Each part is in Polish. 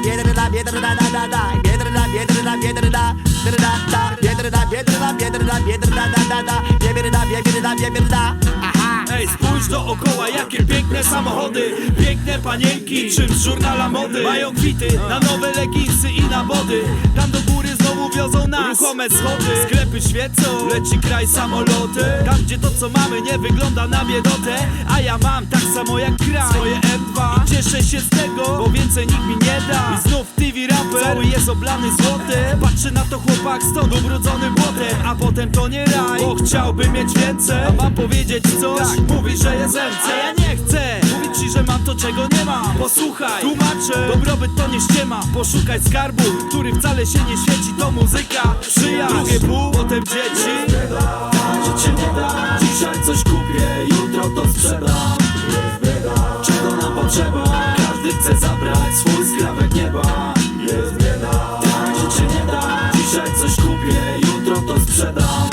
biedrda, drda, da, biedrda, biedrda, biedrda, biedrda, da, da, da, biedrda, biedrda, biedrda, aha. Ej, spójrz dookoła, jakie piękne samochody. Piękne panienki, czym żurnala mody Mają kwity na nowe leginsy i na body Tam do góry znowu wiozą nas Ruchome schody, sklepy świecą Leci kraj samoloty. Tam gdzie to co mamy nie wygląda na biedotę. A ja mam tak samo jak kraj. Swoje M2 I cieszę się z tego, bo więcej nikt mi nie da I znów TV raper, cały jest oblany złotem. Patrzy na to chłopak stąd ubrudzony błotem A potem to nie raj, bo chciałby mieć więcej. A mam powiedzieć coś, mówi, że jest MC A ja nie chcę, mówić ci, że mam to czego nie mam. Posłuchaj, tłumaczę, dobrobyt to nie ściema. Poszukaj skarbu, który wcale się nie świeci. To muzyka, przyjaźń, drugie pół, potem dzieci. Życie nie da, dzisiaj coś kupię, jutro to sprzedam. Czego nam potrzeba? Każdy chce zabrać swój jutro to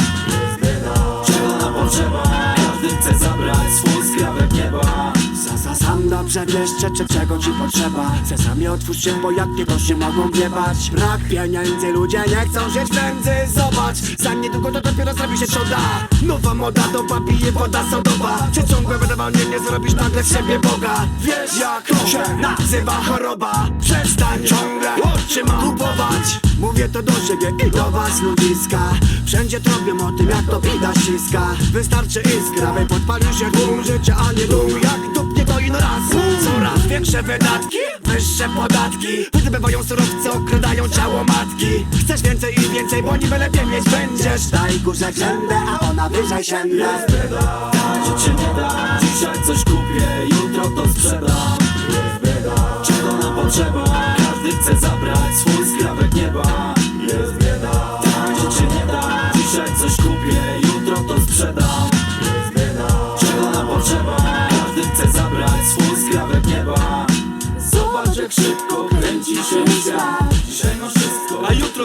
wiesz, czy, czego ci potrzeba? Sesami otwórz się, bo jak nie to się mogą wiebać Brak pieniędzy, ludzie nie chcą żyć w nędzy Zobacz, za niedługo to dopiero zrobi się czoda. Nowa moda to papije woda sodowa Czy ciągłe wydawanie nie zrobisz nagle w siebie Boga? Wiesz jak to się nazywa choroba? Przestań ciągle oczyma kupować. Mówię to do siebie i do was ludziska. Wszędzie tropią o tym jak to bida ściska Wystarczy iskra, by podpalił się tłum życia, a nie dum Jak dupnie większe wydatki, wyższe podatki. Wydobywają surowce, okradają ciało matki. Chcesz więcej i więcej, bo niby lepiej mieć będziesz. Daj górze księdę, a ona wyżej siędę Tak, życie nie da, dzisiaj coś kupię, jutro to sprzedam. Czego nam potrzeba? Każdy chce zabrać swój skrawek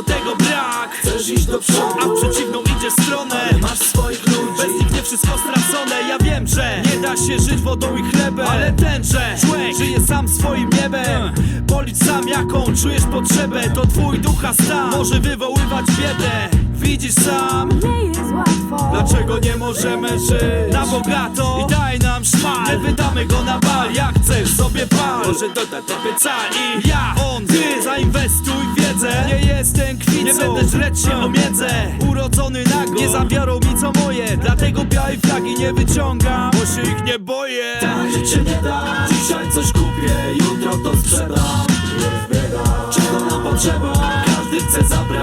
jutro tego brak. Chcesz iść do przodu? A w przeciwną idzie stronę. Masz swoich ludzi. Bez nich nie wszystko stracone. Ja wiem, że nie da się żyć wodą i chlebem. Ale tenże człowiek żyje sam swoim niebem. Policz sam jaką czujesz potrzebę. To twój ducha stan może wywoływać biedę. Widzisz sam, nie jest łatwo. Dlaczego nie możemy żyć? Na bogato? I daj nam szmal. Nie wydamy go na bal, jak chcesz sobie pal. Może dodać tobie cal i ja, on, ty. Zainwestuj Nie będę żreć się o miedzę Urodzony nago, nie zabiorą mi co moje Dlatego białej flagi nie wyciągam Bo się ich nie boję. Tak, życie nie da, dzisiaj coś kupię, jutro to sprzedam. Czego nam potrzeba? Każdy chce zabrać